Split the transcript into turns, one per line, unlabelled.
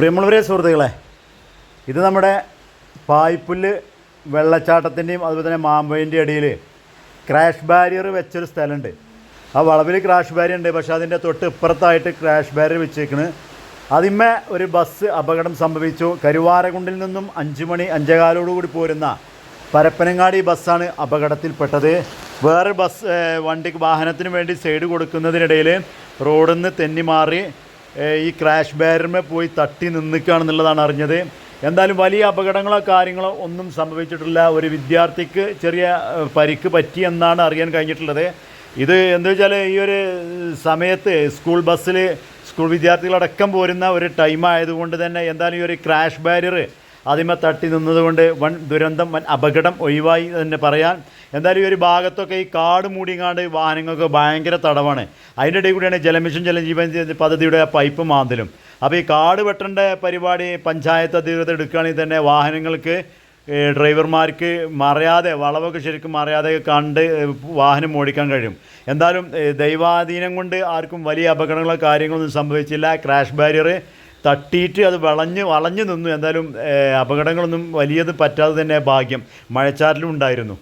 പ്രിയമുള്ളവരെ സുഹൃത്തുക്കളെ ഇത് നമ്മുടെ പായ്പുല്ല് വെള്ളച്ചാട്ടത്തിന്റെയും അതുപോലെ തന്നെ മാമ്പയിന്റെ ഇടയിൽ ക്രാഷ് ബാരിയർ വെച്ചൊരു സ്ഥലമുണ്ട്. ആ വളവിൽ ക്രാഷ് ബാരിയർ ഉണ്ട് പക്ഷേ അതിന്റെ തൊട്ട് ഇപ്പുറത്തായിട്ട് ക്രാഷ് ബാരിയർ വെച്ചേക്കണ്. അതിന്മേ ഒരു ബസ് അപകടം സംഭവിച്ചു. കരുവാരകുണ്ടിൽ നിന്നും അഞ്ച് മണി അഞ്ചേകാലോടുകൂടി പോരുന്ന പരപ്പനങ്ങാടി ബസ്സാണ് അപകടത്തിൽപ്പെട്ടത്. വേറെ ബസ് വണ്ടിക്ക് വാഹനത്തിന് വേണ്ടി സൈഡ് കൊടുക്കുന്നതിനിടയിൽ റോഡിൽ നിന്ന് തെന്നി മാറി ഈ ക്രാഷ് ബാരിയറിന്മേൽ പോയി തട്ടി നിന്നിക്കുകയാണെന്നുള്ളതാണ് അറിഞ്ഞത്. എന്തായാലും വലിയ അപകടങ്ങളോ കാര്യങ്ങളോ ഒന്നും സംഭവിച്ചിട്ടില്ല. ഒരു വിദ്യാർത്ഥിക്ക് ചെറിയ പരിക്ക് പറ്റി എന്നാണ് അറിയാൻ കഴിഞ്ഞിട്ടുള്ളത്. ഇത് എന്താ വെച്ചാൽ ഈ ഒരു സമയത്ത് സ്കൂൾ ബസ്സിൽ സ്കൂൾ വിദ്യാർത്ഥികളടക്കം പോരുന്ന ഒരു ടൈം ആയതുകൊണ്ട് തന്നെ എന്തായാലും ഈ ഒരു ക്രാഷ് ബാരിയർ അതിമ തട്ടി നിന്നതുകൊണ്ട് വൻ ദുരന്തം വൻ അപകടം ഒഴിവായി തന്നെ പറയാൻ. എന്തായാലും ഈ ഒരു ഭാഗത്തൊക്കെ ഈ കാട് മൂടിങ്ങാണ്ട് വാഹനങ്ങൾക്ക് ഭയങ്കര തടവാണ്. അതിന്റെ ഇടയിൽ കൂടിയാണ് ജലമിഷൻ ജലജീവൻ പദ്ധതിയുടെ പൈപ്പ് മാന്തലും. അപ്പോൾ ഈ കാട് വെട്ടേണ്ട പരിപാടി പഞ്ചായത്ത് അധികൃതർ എടുക്കുകയാണെങ്കിൽ തന്നെ വാഹനങ്ങൾക്ക് ഡ്രൈവർമാർക്ക് മറിയാതെ വളവൊക്കെ ശരിക്കും മറിയാതെ കണ്ട് വാഹനം ഓടിക്കാൻ കഴിയും. എന്തായാലും ദൈവാധീനം കൊണ്ട് ആർക്കും വലിയ അപകടങ്ങളോ കാര്യങ്ങളൊന്നും സംഭവിച്ചില്ല. ക്രാഷ് ബാരിയർ തട്ടിയിട്ട് അത് വളഞ്ഞ് വളഞ്ഞു നിന്നു. എന്തായാലും അപകടങ്ങളൊന്നും വലിയത് പറ്റാതെ തന്നെ ഭാഗ്യം. മഴച്ചാറിലും ഉണ്ടായിരുന്നു.